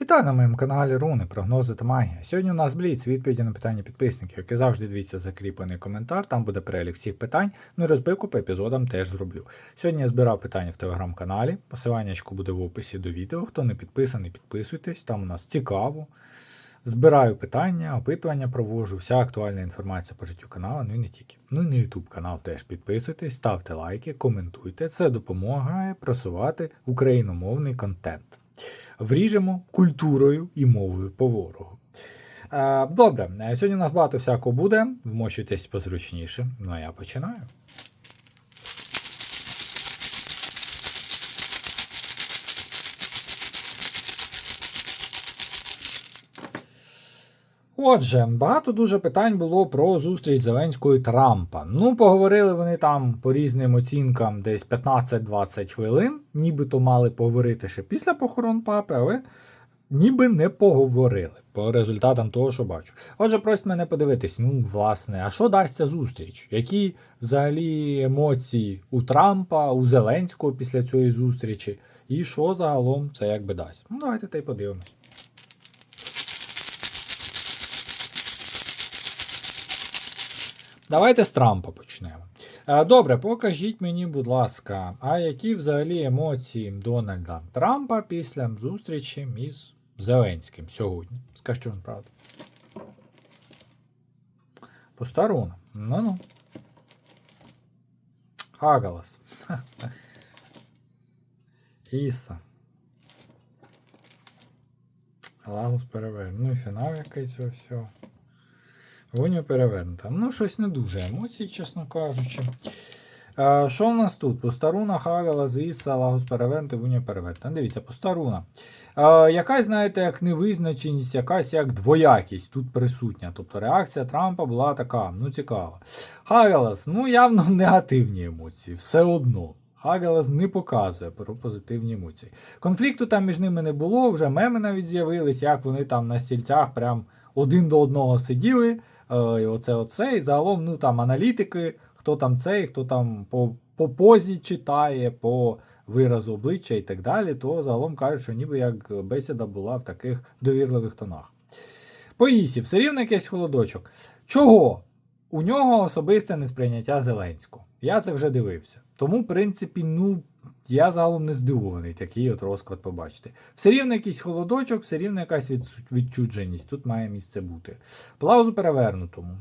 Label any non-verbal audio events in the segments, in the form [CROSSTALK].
Вітаю на моєму каналі Руни, прогнози та магія. Сьогодні у нас бліц відповіді на питання підписників, як і завжди дивіться закріплений коментар, там буде перелік всіх питань, ну і розбивку по епізодам теж зроблю. Сьогодні я збирав питання в телеграм-каналі, посилання буде в описі до відео. Хто не підписаний, підписуйтесь, там у нас цікаво. Збираю питання, опитування проводжу, вся актуальна інформація по життю каналу, ну і не тільки. Ну і на YouTube канал теж підписуйтесь, ставте лайки, коментуйте. Це допомагає просувати україномовний контент вріжемо культурою і мовою по ворогу. Е, Добре, е, сьогодні у нас багато всякого буде. Вмощуйтесь позручніше. Ну а я починаю. Отже, багато дуже питань було про зустріч Зеленського і Трампа. Ну, поговорили вони там по різним оцінкам десь 15-20 хвилин, нібито мали поговорити ще після похорон папи, але ніби не поговорили по результатам того, що бачу. Отже, просить мене подивитись, ну, власне, а що дасть ця зустріч? Які взагалі емоції у Трампа, у Зеленського після цієї зустрічі, і що загалом це якби дасть? Ну, давайте та й подивимось. Давайте з Трампа почнемо. Е, Добре, покажіть мені, будь ласка, а які взагалі емоції Дональда Трампа після зустрічі із Зеленським сьогодні? Скажіть вам правду. Постарона. Ну-ну. Хагалас. [LAUGHS] Іса. Лагус перевернув. Ну і фінал якийсь ось. Воня перевернута. Ну, щось не дуже емоцій, чесно кажучи. Е, Що в нас тут? Постаруна, Хагала, Зіса, Лагус перевернути, Вуня перевернута. Дивіться, постаруна. Е, якась, знаєте, як невизначеність, якась як двоякість тут присутня. Тобто реакція Трампа була така, ну цікава. Хагалас, ну явно [LAUGHS] негативні емоції, все одно. Хагалас не показує про позитивні емоції. Конфлікту там між ними не було, вже меми навіть з'явились, як вони там на стільцях прям один до одного сиділи. Е, і оце, оце, і загалом, ну там аналітики, хто там цей, хто там по, по позі читає, по виразу обличчя і так далі, то загалом кажуть, що ніби як бесіда була в таких довірливих тонах. По все рівно якийсь холодочок. Чого? У нього особисте несприйняття Зеленського. Я це вже дивився. Тому, в принципі, ну. Я загалом не здивований такий от розклад побачити. Все рівно якийсь холодочок, все рівно якась відчудженість. Тут має місце бути. Плаузу перевернутому.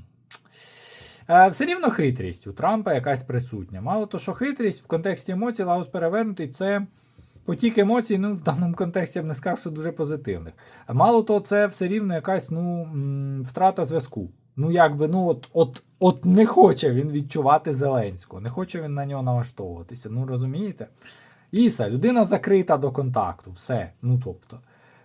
Е, все рівно хитрість у Трампа якась присутня. Мало то, що хитрість в контексті емоцій, лаус перевернутий це потік емоцій, ну, в даному контексті я б не сказав, що дуже позитивних. Мало то, це все рівно якась ну, втрата зв'язку. Ну, якби, ну, от, от, от не хоче він відчувати Зеленського, не хоче він на нього налаштовуватися. Ну, розумієте? Іса, людина закрита до контакту, все. Ну тобто.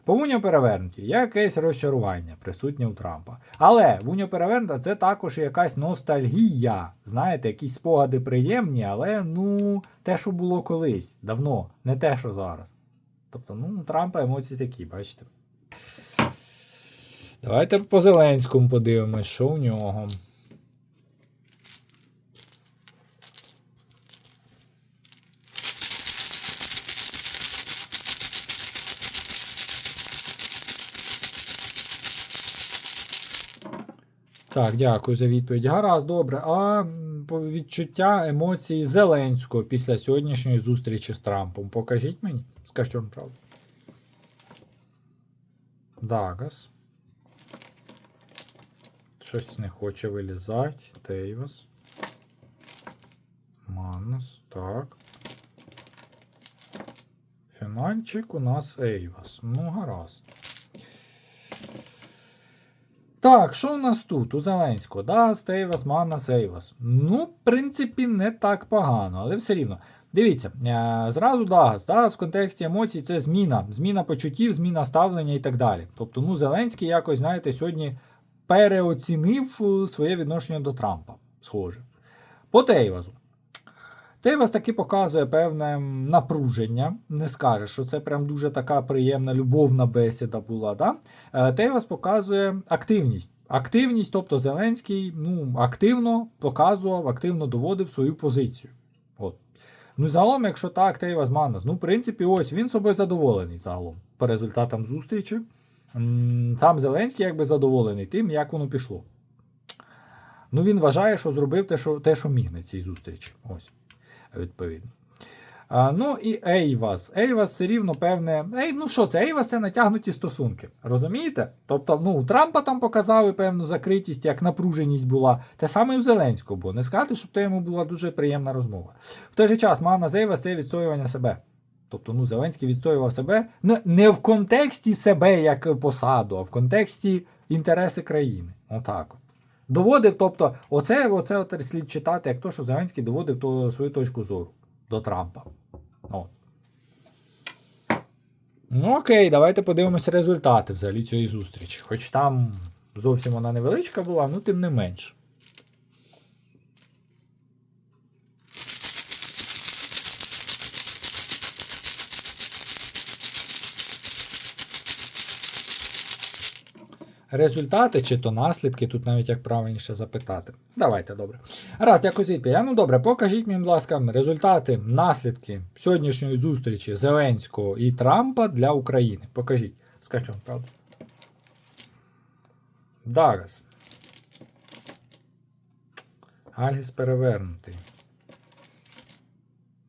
По Вуньо перевернуті якесь розчарування присутнє у Трампа. Але Вуньо перевернута це також якась ностальгія. Знаєте, якісь спогади приємні, але ну, те, що було колись, давно, не те, що зараз. Тобто, ну, у Трампа емоції такі, бачите. Давайте по Зеленському подивимось, що у нього. Так, дякую за відповідь. Гаразд, добре. А відчуття емоцій Зеленського після сьогоднішньої зустрічі з Трампом. Покажіть мені. Скажіть вам правду. Дагас. Щось не хоче вилізати. Тейвас. Маннас. Так. Фінальчик у нас Ейвас. Ну, гаразд. Так, що у нас тут? У Зеленського? Да, Стейвас, Маннас, Ейвас. Ну, в принципі, не так погано, але все рівно. Дивіться, е, зразу Дагас. Дагас в контексті емоцій це зміна, зміна почуттів, зміна ставлення і так далі. Тобто, ну, Зеленський якось, знаєте, сьогодні переоцінив е, своє відношення до Трампа. Схоже. По Тейвазу. Тейвас таки показує певне напруження. Не скаже, що це прям дуже така приємна любовна бесіда була. Да? Е, Тейвас показує активність. Активність, тобто Зеленський ну, активно показував, активно доводив свою позицію. От. Ну, загалом, якщо так, Тейва з Маннас. Ну, в принципі, ось він собою задоволений загалом по результатам зустрічі. Сам Зеленський якби задоволений тим, як воно пішло. Ну, він вважає, що зробив те, що, те, що міг на цій зустрічі. Ось, відповідно. А, ну і Ейвас. Ейвас все рівно певне. Ей, ну що це? Ейвас це натягнуті стосунки. Розумієте? Тобто, ну, у Трампа там показали певну закритість, як напруженість була. Те саме і у Зеленського було. Не сказати, щоб то йому була дуже приємна розмова. В той же час Мана Ейвас це відстоювання себе. Тобто, ну, Зеленський відстоював себе не, в контексті себе як посаду, а в контексті інтереси країни. Отак от. Доводив, тобто, оце, оце от слід читати, як то, що Зеленський доводив то, свою точку зору до Трампа. От. Ну, окей, давайте подивимося результати взагалі цієї зустрічі. Хоч там зовсім вона невеличка була, ну тим не менш. Результати чи то наслідки, тут навіть як правильніше запитати. Давайте, добре. Раз, дякую за відповідь. Ну добре, покажіть мені, будь ласка, результати, наслідки сьогоднішньої зустрічі Зеленського і Трампа для України. Покажіть. Скажу вам правду. Дарас. Альгіс перевернутий.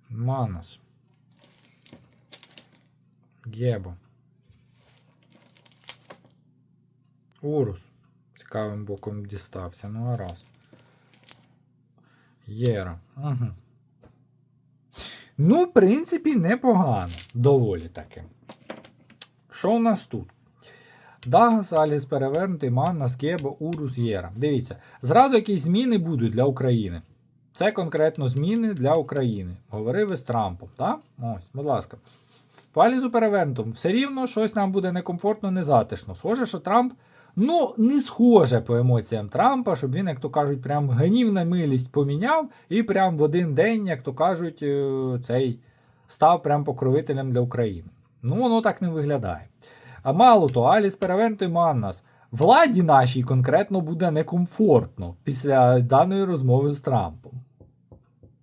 Манос. Гебо. Урус. Цікавим боком дістався. Ну, гаразд. Єра. Угу. Ну, в принципі, непогано. Доволі таки. Що у нас тут? Дагас, Аліс перевернутий, Маннас, Гебо, Урус, Єра. Дивіться, зразу якісь зміни будуть для України. Це конкретно зміни для України. Говорив із Трампом, так? Ось, будь ласка. По Алізу перевернутому, все рівно щось нам буде некомфортно, незатишно. Схоже, що Трамп Ну, не схоже по емоціям Трампа, щоб він, як то кажуть, прям гнів на милість поміняв і прям в один день, як то кажуть, е, цей став прям покровителем для України. Ну, воно так не виглядає. А мало то, Аліс перевернутий Маннас. Владі нашій конкретно буде некомфортно після даної розмови з Трампом.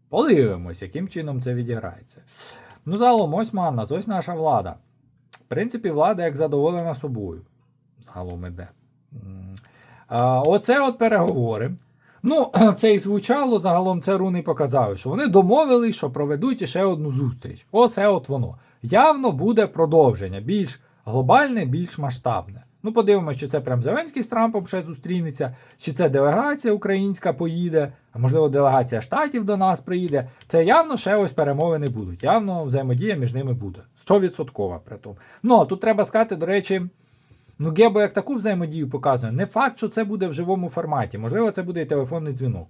Подивимось, яким чином це відіграється. Ну, загалом, ось Маннас, ось наша влада. В принципі, влада як задоволена собою. Загалом іде. Оце от переговори. Ну, [CLEARS THROAT] це і звучало, загалом це руни показали, що вони домовили, що проведуть ще одну зустріч. Оце от воно. Явно буде продовження, більш глобальне, більш масштабне. Ну, подивимося, чи це прям Зеленський з Трампом ще зустрінеться, чи це делегація українська поїде, а можливо, делегація штатів до нас приїде. Це явно ще ось перемовини будуть. Явно взаємодія між ними буде. 100% при тому. Ну, а тут треба сказати, до речі. Ну, Гебо як таку взаємодію показує. Не факт, що це буде в живому форматі. Можливо, це буде і телефонний дзвінок.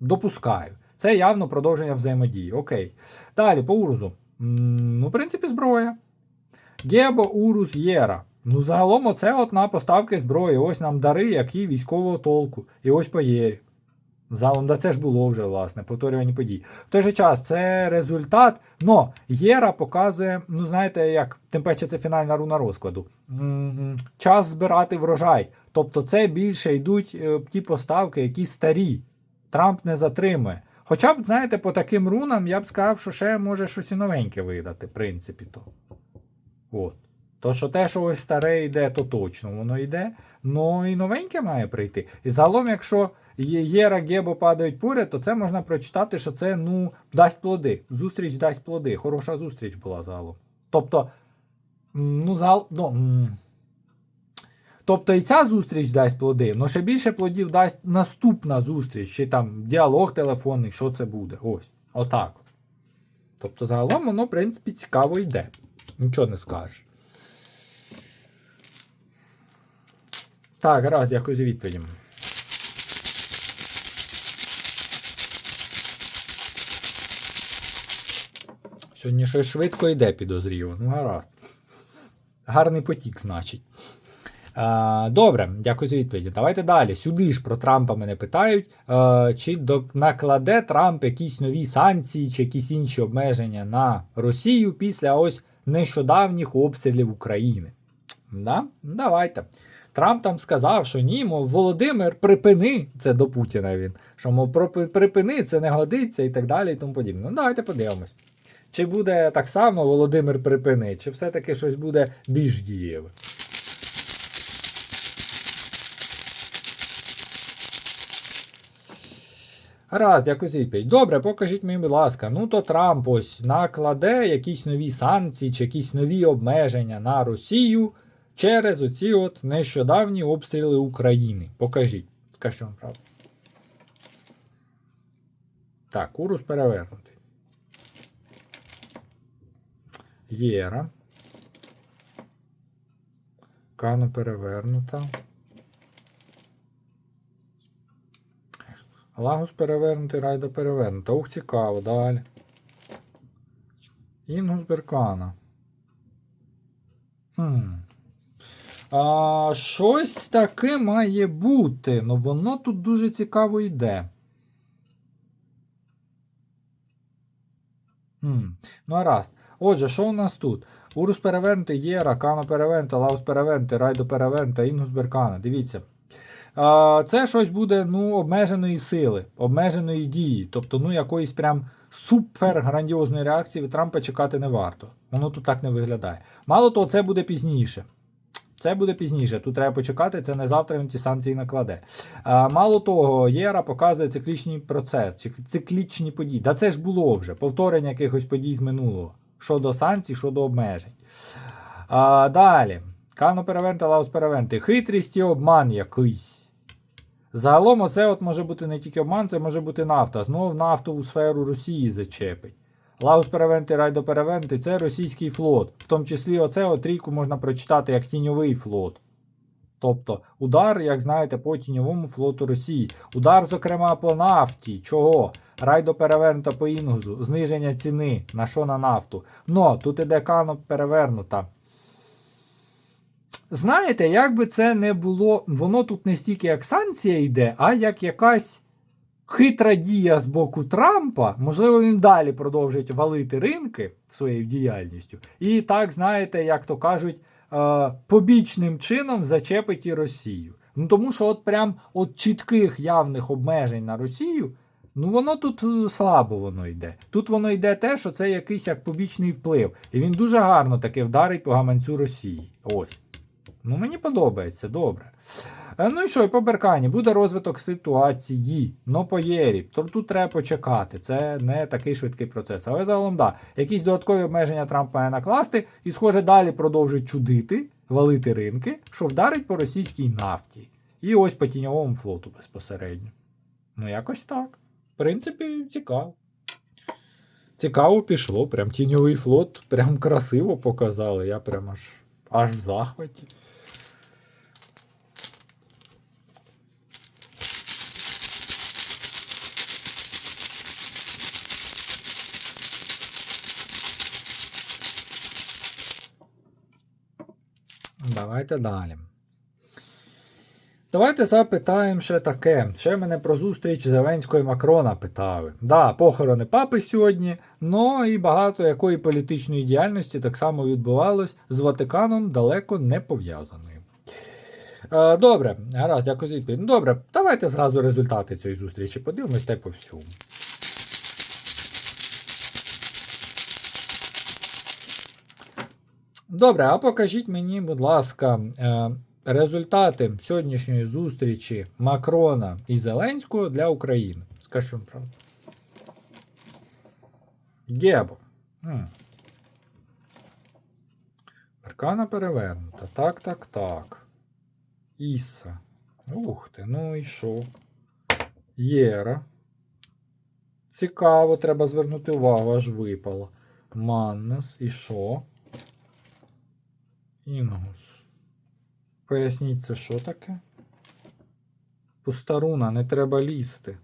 Допускаю. Це явно продовження взаємодії. Окей. Далі, по Урузу. Ну, в принципі, зброя. Гебо, Урус, Єра. Ну, загалом, оце от на поставки зброї. Ось нам дари, які військового толку. І ось по Єрі. Залом, да це ж було вже, власне, повторювані події. В той же час це результат. Но Єра показує, ну знаєте, як, тим паче це фінальна руна розкладу. Час збирати врожай. Тобто це більше йдуть е, ті поставки, які старі. Трамп не затримує. Хоча б, знаєте, по таким рунам я б сказав, що ще може щось і новеньке видати, в принципі. то. От. То, що те, що ось старе йде, то точно воно йде. Ну і новеньке має прийти. І загалом, якщо. Єра Гебо падають поряд, то це можна прочитати, що це ну, дасть плоди. Зустріч дасть плоди. Хороша зустріч була загалом. Тобто, ну, загал, ну, Тобто і ця зустріч дасть плоди, але ще більше плодів дасть наступна зустріч, чи там діалог телефонний, що це буде. Ось. Отак. Тобто, загалом воно, в принципі, цікаво йде. Нічого не скажеш. Так, раз, дякую за відповідь. Сьогодні щось швидко йде, підозріло. Ну, гаразд. Гарний потік, значить. Добре, дякую за відповідь. Давайте далі. Сюди ж про Трампа мене питають, чи накладе Трамп якісь нові санкції чи якісь інші обмеження на Росію після ось нещодавніх обстрілів України. Да? Давайте. Трамп там сказав, що ні, мов Володимир, припини. Це до Путіна він. Що, мов, «пропи- припини, це не годиться і так далі, і тому подібне. Ну, давайте подивимось. Чи буде так само Володимир припини, чи все-таки щось буде більш дієве. Раз, за відповідь. Добре, покажіть мені, будь ласка. Ну то Трамп ось накладе якісь нові санкції чи якісь нові обмеження на Росію через оці от нещодавні обстріли України. Покажіть. Скажіть вам правду. Так, курус перевернутий. Єра. Кану перевернута. Лагус перевернутий, райда перевернута. Ух, цікаво, далі. Інгус Беркана. Хм. А, щось таке має бути. Ну воно тут дуже цікаво йде. Хм. Ну, гаразд. Отже, що у нас тут? Урус перевернутий, Єра, Кана перевернута, Лаус перевернутий, Райдо перевернута, Інгус Беркана. Дивіться. А, Це щось буде ну, обмеженої сили, обмеженої дії. Тобто, ну, якоїсь прям супер грандіозної реакції від Трампа чекати не варто. Воно тут так не виглядає. Мало того, це буде пізніше. Це буде пізніше. Тут треба почекати, це не завтра він ті санкції накладе. А, мало того, Єра показує циклічний процес, циклічні події. Да це ж було вже повторення якихось подій з минулого. Щодо санкцій, щодо обмежень. А, далі. Кано перевернути, Лаус перевернути. Хитрість і обман якийсь. Загалом, оце от може бути не тільки обман, це може бути нафта. Знову нафтову сферу Росії зачепить. Лаус перевернути, Райдо перевернути це російський флот. В тому числі оце от трійку можна прочитати як тіньовий флот. Тобто удар, як знаєте, по тіньовому флоту Росії. Удар, зокрема, по нафті. Чого? Райдо перевернута по інгузу, зниження ціни на що на нафту. Но тут іде кано перевернута. Знаєте, як би це не було, воно тут не стільки як санкція йде, а як якась хитра дія з боку Трампа. Можливо, він далі продовжить валити ринки своєю діяльністю. І так, знаєте, як то кажуть, е, побічним чином зачепить і Росію. Ну тому що от прям от чітких явних обмежень на Росію. Ну, воно тут е, слабо воно йде. Тут воно йде те, що це якийсь як побічний вплив. І він дуже гарно таки вдарить по гаманцю Росії. Ось. Ну, мені подобається, добре. Е, Ну і що, і по Беркані буде розвиток ситуації. Ну, по Єрі. Тут треба почекати. Це не такий швидкий процес. Але загалом, да, якісь додаткові обмеження Трамп має накласти, і, схоже, далі продовжить чудити, валити ринки, що вдарить по російській нафті. І ось по тіньовому флоту безпосередньо. Ну, якось так. В принципі, цікаво. Цікаво пішло. Прям тіньовий флот, прям красиво показали. Я прям аж, аж в захваті. Давайте далі. Давайте запитаємо ще таке. Ще мене про зустріч Зеленського і Макрона питали. Да, похорони папи сьогодні, но і багато якої політичної діяльності так само відбувалось з Ватиканом далеко не пов'язаною. Е, добре, гаразд, дякую за відповідь. Ну, Добре, давайте зразу результати цієї зустрічі подивимось та по всьому. Добре, а покажіть мені, будь ласка, е, результати сьогоднішньої зустрічі Макрона і Зеленського для України. Скажіть вам правду. Гебо. Аркана перевернута. Так, так, так. Іса. Ух ти, ну і що? Єра. Цікаво, треба звернути увагу, аж випало. Маннес. І що? Інгус. Поясніть, це що таке? Пустаруна, не треба лізти.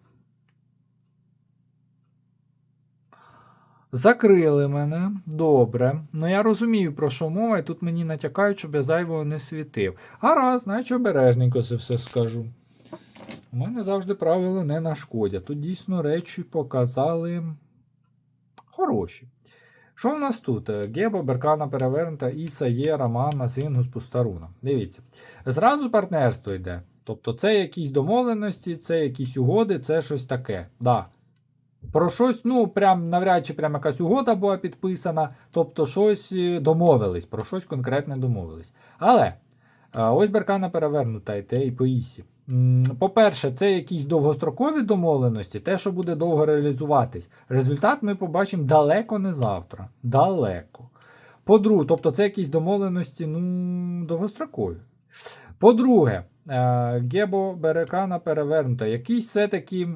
Закрили мене. Добре. Ну я розумію, про що мова, і тут мені натякають, щоб я зайвого не світив. Гаразд, значить обережненько це все скажу. У мене завжди правила не нашкодять. Тут дійсно речі показали хороші. Що у нас тут? Е, Гебо, Беркана перевернута, Іса, Є, Романна, Сингус, Пустаруна. Дивіться. Зразу партнерство йде. Тобто це якісь домовленості, це якісь угоди, це щось таке. Да. Про щось, ну, прям навряд чи прям якась угода була підписана, тобто щось е, домовились, про щось конкретне домовились. Але е, ось Беркана перевернута те, і по Ісі. По-перше, це якісь довгострокові домовленості, те, що буде довго реалізуватись. Результат ми побачимо далеко не завтра. Далеко. По-друге, тобто це якісь домовленості ну, довгострокові. По-друге, Гебо Берекана перевернута. Якісь все-таки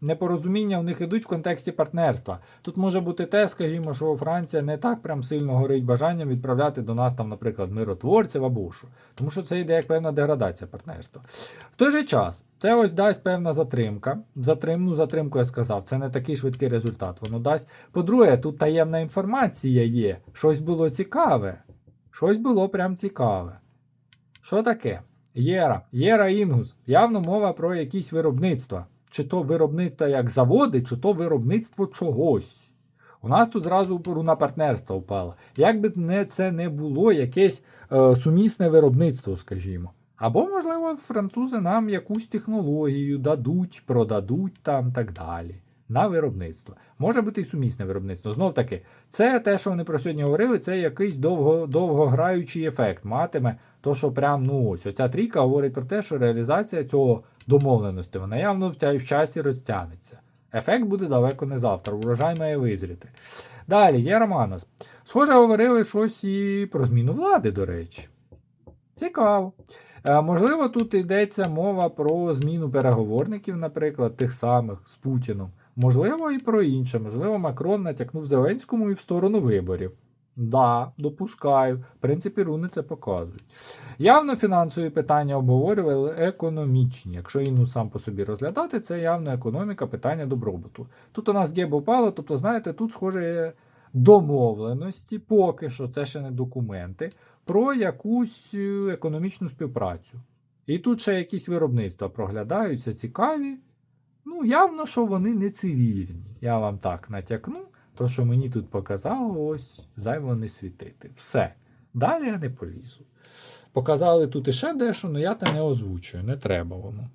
непорозуміння в них ідуть в контексті партнерства. Тут може бути те, скажімо, що Франція не так прям сильно горить бажанням відправляти до нас, там, наприклад, миротворців або що. Тому що це йде як певна деградація партнерства. В той же час, це ось дасть певна затримка. Затрим, ну, затримку я сказав, це не такий швидкий результат. Воно дасть. По-друге, тут таємна інформація є. Щось було цікаве. Щось було прям цікаве. Що таке? Єра, Єра Інгус. Явно мова про якісь виробництва. Чи то виробництво як заводи, чи то виробництво чогось. У нас тут зразу руна партнерства впала. Як би не це не було якесь е, сумісне виробництво, скажімо. Або, можливо, французи нам якусь технологію дадуть, продадуть там так далі. На виробництво. Може бути і сумісне виробництво. Знов таки, це те, що вони про сьогодні говорили, це якийсь довго, довгограючий ефект матиме. То, що прям, ну ось, оця трійка говорить про те, що реалізація цього домовленості, вона явно в, часі розтягнеться. Ефект буде далеко не завтра, урожай має визріти. Далі, є Романос. Схоже, говорили щось і про зміну влади, до речі. Цікаво. Е, можливо, тут йдеться мова про зміну переговорників, наприклад, тих самих з Путіном. Можливо, і про інше. Можливо, Макрон натякнув Зеленському і в сторону виборів. Да, допускаю. В принципі, руни це показують. Явно фінансові питання обговорювали економічні. Якщо іну сам по собі розглядати, це явно економіка, питання добробуту. Тут у нас геб упало, тобто, знаєте, тут схоже домовленості, поки що це ще не документи, про якусь е, економічну співпрацю. І тут ще якісь виробництва проглядаються цікаві. Ну, явно, що вони не цивільні. Я вам так натякну. То, що мені тут показало, ось зайво не світити. Все. Далі я не полізу. Показали тут іще дещо, але я те не озвучую, не треба воно.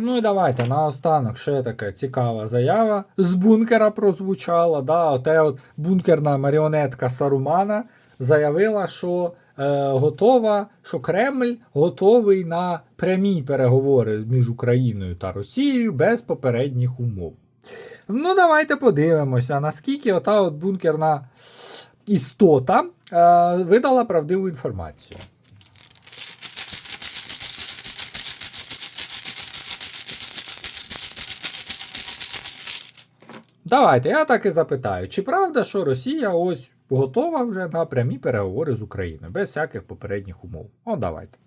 Ну і давайте наостанок ще така цікава заява. З бункера прозвучала. Да, оте от бункерна маріонетка Сарумана заявила, що е, готова, що Кремль готовий на прямі переговори між Україною та Росією без попередніх умов. Ну, давайте подивимося, наскільки ота от бункерна істота е, видала правдиву інформацію. Давайте, я так і запитаю, чи правда, що Росія ось готова вже на прямі переговори з Україною, без всяких попередніх умов? О, давайте.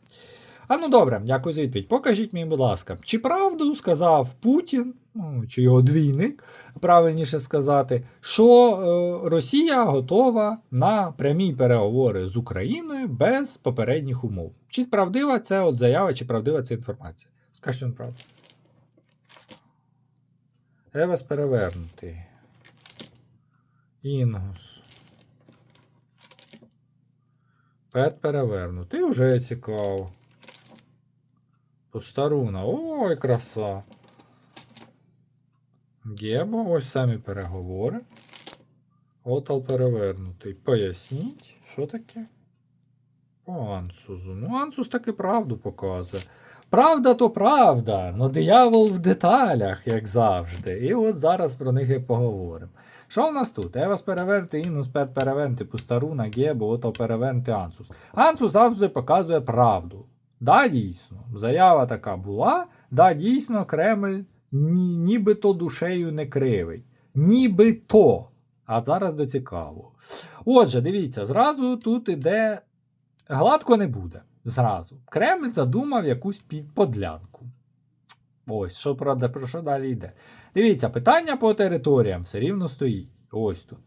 А ну добре, дякую за відповідь. Покажіть мені, будь ласка, чи правду сказав Путін, ну, чи його двійник, правильніше сказати, що е, Росія готова на прямі переговори з Україною без попередніх умов? Чи правдива це от заява, чи правдива ця інформація? Скажіть вам правду. Евас перевернутий. Інгус. Пет перевернутий. Уже цікаво. Постаруна. Ой, краса. Гебо, ось самі переговори. Отал перевернутий. Поясніть, що таке? По Ансузу. Ну, Ансус таки правду показує. Правда то правда, но диявол в деталях, як завжди. І от зараз про них і поговоримо. Що у нас тут? Евас перевернути, Інус пер перевернути, Пустаруна, Гебо, ото перевернути Ансус. Ансус завжди показує правду. Да, дійсно, заява така була. Да, дійсно, Кремль ні, нібито душею не кривий. Нібито. А зараз до цікаво. Отже, дивіться, зразу тут іде гладко не буде. Зразу. Кремль задумав якусь підподлянку. Ось, що правда, про що далі йде. Дивіться, питання по територіям все рівно стоїть. Ось тут.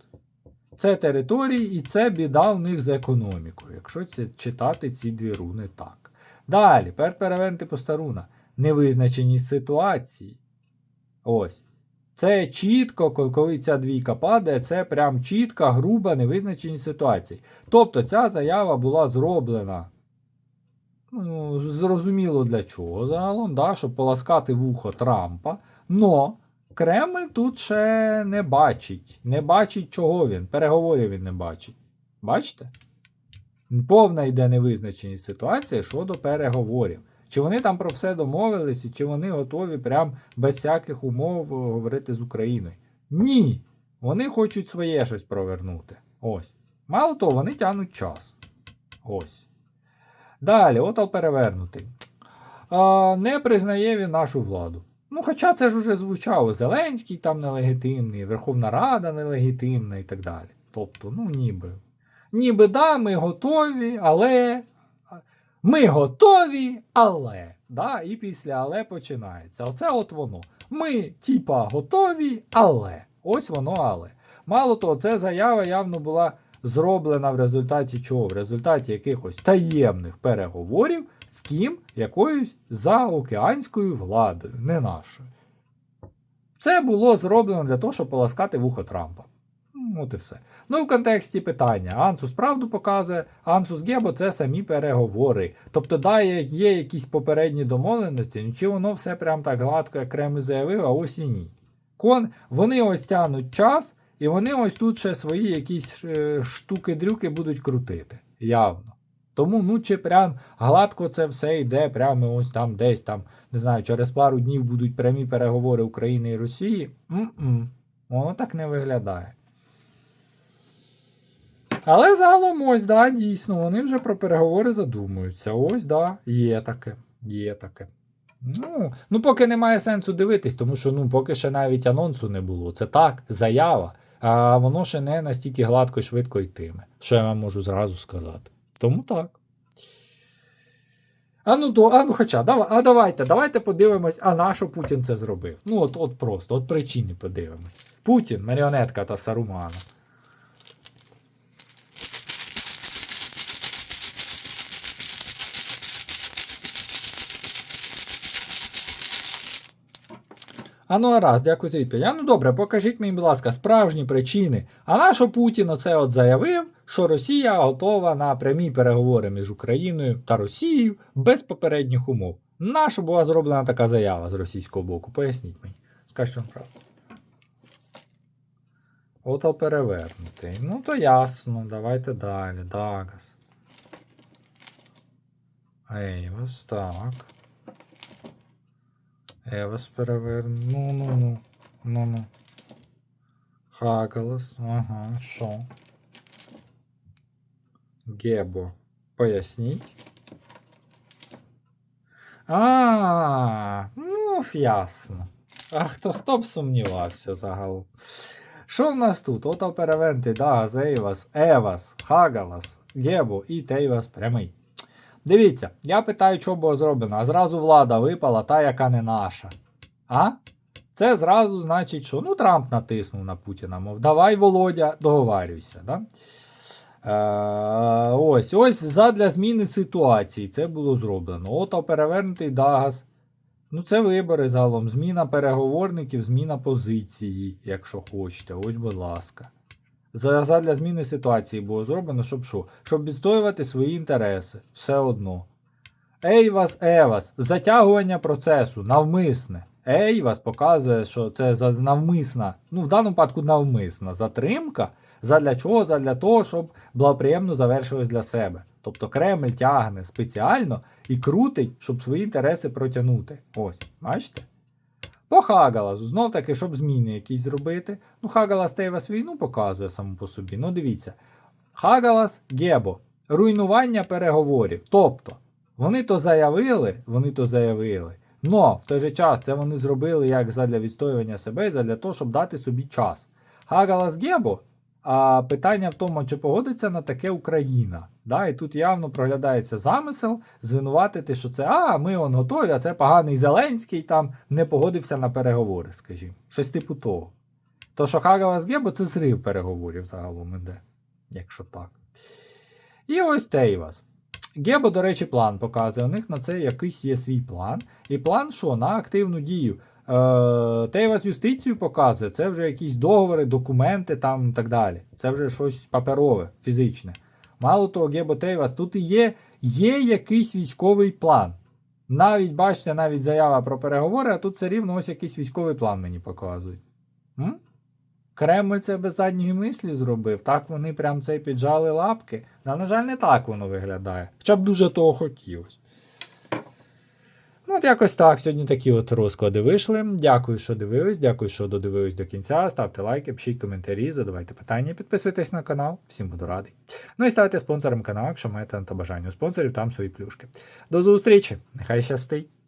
Це території, і це біда в них з економікою, якщо це читати ці дві руни так. Далі, тепер перевернути постаруна. Невизначеність ситуації. Ось. Це чітко, коли ця двійка падає, це прям чітка, груба невизначеність ситуації. Тобто ця заява була зроблена. Ну, зрозуміло для чого загалом, да, щоб поласкати вухо Трампа. Но Кремль тут ще не бачить. Не бачить, чого він. Переговорів він не бачить. Бачите? Повна йде невизначеність ситуації щодо переговорів. Чи вони там про все домовились, чи вони готові прям без всяких умов е, говорити з Україною? Ні. Вони хочуть своє щось провернути. Ось. Мало того, вони тягнуть час. Ось. Далі, отал перевернутий. Не признає він нашу владу. Ну, хоча це ж уже звучало, Зеленський там нелегітимний, Верховна Рада нелегітимна і так далі. Тобто, ну ніби. Ніби да, ми готові, але. Ми готові, але. Да? І після але починається. Оце от воно. Ми, типа, готові, але. Ось воно але. Мало того, ця заява явно була зроблена в результаті чого? В результаті якихось таємних переговорів з ким? Якоюсь заокеанською владою, не нашою. Це було зроблено для того, щоб поласкати вухо Трампа. От і все. Ну, в контексті питання. Ансус правду показує, Ансус Гебо це самі переговори. Тобто, да, є, є якісь попередні домовленості, ну, чи воно все прям так гладко, як Кремль заявив, а ось і ні. Кон, вони ось тянуть час, і вони ось тут ще свої якісь е, штуки-дрюки будуть крутити. Явно. Тому, ну, чи прям гладко це все йде, прямо ось там десь там, не знаю, через пару днів будуть прямі переговори України і Росії. М-м. Воно так не виглядає. Але загалом ось, да, дійсно, вони вже про переговори задумуються. Ось, да, є таке. Є таке. Ну, ну, поки немає сенсу дивитись, тому що ну, поки ще навіть анонсу не було. Це так, заява, а воно ще не настільки гладко і швидко йтиме. Що я вам можу зразу сказати. Тому так. А ну, до, а ну хоча, давай, а давайте, давайте подивимось, а на що Путін це зробив. Ну, от, от просто, от причини подивимось. Путін, маріонетка та Сарумана. А ну раз, дякую за відповідь. А ну добре, покажіть мені, будь ласка, справжні причини. А на що Путін оце от заявив, що Росія готова на прямі переговори між Україною та Росією без попередніх умов. Наша була зроблена така заява з російського боку? Поясніть мені. Скажіть вам правду. Отал перевернутий. Ну, то ясно. Давайте далі. Дагас. Ейвас, так. Евас переверну. Ну, ну, ну. Ну, ну. Хагалас. Ага, що? Гебо. Поясніть. А, ну, ясно. А хто, хто б сумнівався загалом? Що в нас тут? Ото перевернути Дагас, Ейвас, Евас, Хагалас, Гебо і Тейвас прямий. Дивіться, я питаю, що було зроблено, а зразу влада випала, та, яка не наша. А? Це зразу значить, що ну Трамп натиснув на Путіна, мов, давай, Володя, договарюйся. Да? Е, ось, ось задля зміни ситуації це було зроблено. Ото перевернутий Дагас. Ну, це вибори загалом. Зміна переговорників, зміна позиції, якщо хочете. Ось, будь ласка. За- Задля зміни ситуації було зроблено, щоб що? Щоб відстоювати свої інтереси. Все одно. Ейвас, Евас, затягування процесу, навмисне. Ейвас показує, що це навмисна, ну в даному випадку навмисна затримка. Задля чого? Задля того, щоб благоприємно завершилось для себе. Тобто Кремль тягне спеціально і крутить, щоб свої інтереси протягнути. Ось, бачите? По Хагаласу, знов таки, щоб зміни якісь зробити. Ну, Хагалас Тейвас війну показує само по собі. Ну, дивіться. Хагалас Гебо. Руйнування переговорів. Тобто, вони то заявили, вони то заявили. Но в той же час це вони зробили як задля відстоювання себе, задля того, щоб дати собі час. Хагалас Гебо А питання в тому, чи погодиться на таке Україна. Да? І тут явно проглядається замисел звинуватити, що це а, ми он готові, а це поганий Зеленський там не погодився на переговори, скажімо. Щось типу того. То, що Хагала з Гебо, це зрив переговорів загалом іде, якщо так. І ось Тейвас. Гебо, до речі, план показує. У них на це якийсь є свій план. І план що? На активну дію. Е, Тейвас юстицію показує, це вже якісь договори, документи там і так далі. Це вже щось паперове, фізичне. Мало того, Геботейвас, тут і є, є якийсь військовий план. Навіть, бачите, навіть заява про переговори, а тут все рівно ось якийсь військовий план мені показують. М? Кремль це без задньої мислі зробив. Так вони прям це піджали лапки. Та, на жаль, не так воно виглядає. Хоча б дуже того хотілося. Ну, от якось так. Сьогодні такі от розклади вийшли. Дякую, що дивились. Дякую, що додивились до кінця. Ставте лайки, пишіть коментарі, задавайте питання, підписуйтесь на канал. Всім буду радий. Ну і ставте спонсором каналу, якщо маєте на бажання у спонсорів, там свої плюшки. До зустрічі! Нехай щастить!